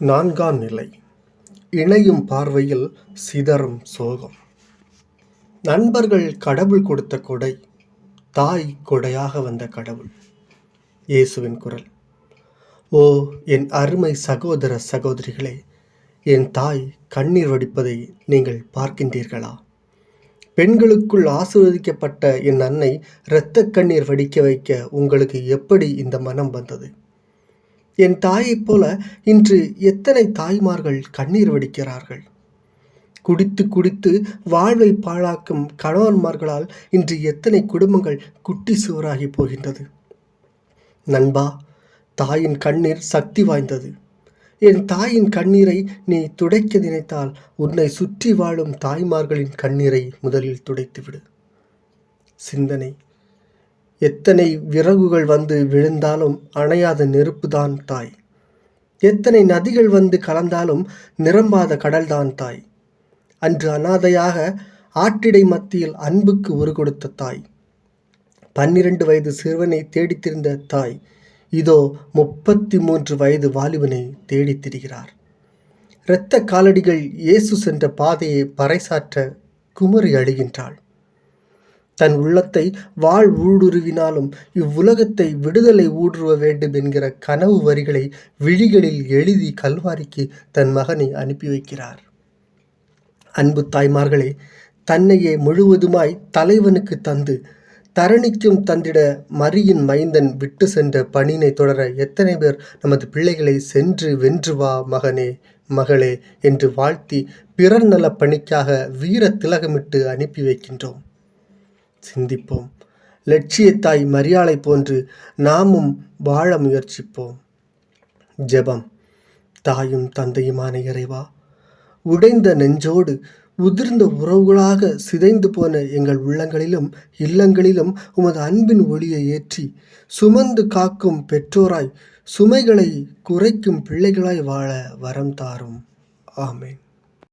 நான்காம் நிலை. இணையும் பார்வையில் சிதறும் சோகம். நண்பர்கள் கடவுள் கொடுத்த கொடை தாய் கொடையாக வந்த கடவுள். இயேசுவின் குரல். ஓ என் அருமை சகோதர சகோதரிகளே என் தாய் கண்ணீர் வடிப்பதை நீங்கள் பார்க்கின்றீர்களா? பெண்களுக்குள் ஆசீர்வதிக்கப்பட்ட என் அன்னை இரத்த கண்ணீர் வடிக்க வைக்க உங்களுக்கு எப்படி இந்த மனம் வந்தது? என் தாயைப் போல இன்று எத்தனை தாய்மார்கள் கண்ணீர் வடிக்கிறார்கள். குடித்து குடித்து வாழ்வை பாழாக்கும் கணவன்மார்களால் இன்று எத்தனை குடும்பங்கள் குட்டி சுவராகி போகின்றது. நண்பா தாயின் கண்ணீர் சக்தி வாய்ந்தது. என் தாயின் கண்ணீரை நீ துடைக்க நினைத்தால் உன்னை சுற்றி வாழும் தாய்மார்களின் கண்ணீரை முதலில் துடைத்துவிடு. சிந்தனை. எத்தனை விறகுகள் வந்து விழுந்தாலும் அணையாத நெருப்புதான் தாய். எத்தனை நதிகள் வந்து கலந்தாலும் நிரம்பாத கடல்தான் தாய். அன்று அனாதையாக ஆற்றிடை மத்தியில் அன்புக்கு ஒரு கொடுத்த தாய். பன்னிரண்டு வயது சிறுவனை தேடித்திருந்த தாய் இதோ முப்பத்தி மூன்று வயது வாலிபனை தேடித் திரிகிறார் இரத்த காலடிகள் இயேசு சென்ற பாதையை பறைசாற்ற குமரி அழுகின்றாள். தன் உள்ளத்தை வாழ் ஊடுருவினாலும் இவ்வுலகத்தை விடுதலை ஊடுருவ வேண்டும் என்கிற கனவு வரிகளை விழிகளில் எழுதி கல்வாரிக்கு தன் மகனை அனுப்பி வைக்கிறார். அன்பு தாய்மார்களே தன்னையே முழுவதுமாய் தலைவனுக்கு தந்து தரணிக்கும் தந்திட மரியின் மைந்தன் விட்டு சென்ற பணியினை தொடர எத்தனை பேர் நமது பிள்ளைகளை சென்று வென்று வா மகனே மகளே என்று வாழ்த்தி பிறர் நல பணிக்காக வீர திலகமிட்டு அனுப்பி வைக்கின்றோம். சிந்திப்போம். லட்சியத்தாய் மரியாளை போன்று நாமும் வாழ முயற்சிப்போம். ஜெபம். தாயும் தந்தையுமான இறைவா உடைந்த நெஞ்சோடு உதிர்ந்த உறவுகளாக சிதைந்து போன எங்கள் உள்ளங்களிலும் இல்லங்களிலும் உமது அன்பின் ஒளியை ஏற்றி சுமந்து காக்கும் பெற்றோராய் சுமைகளை குறைக்கும் பிள்ளைகளாய் வாழ வரம் தாரும். ஆமேன்.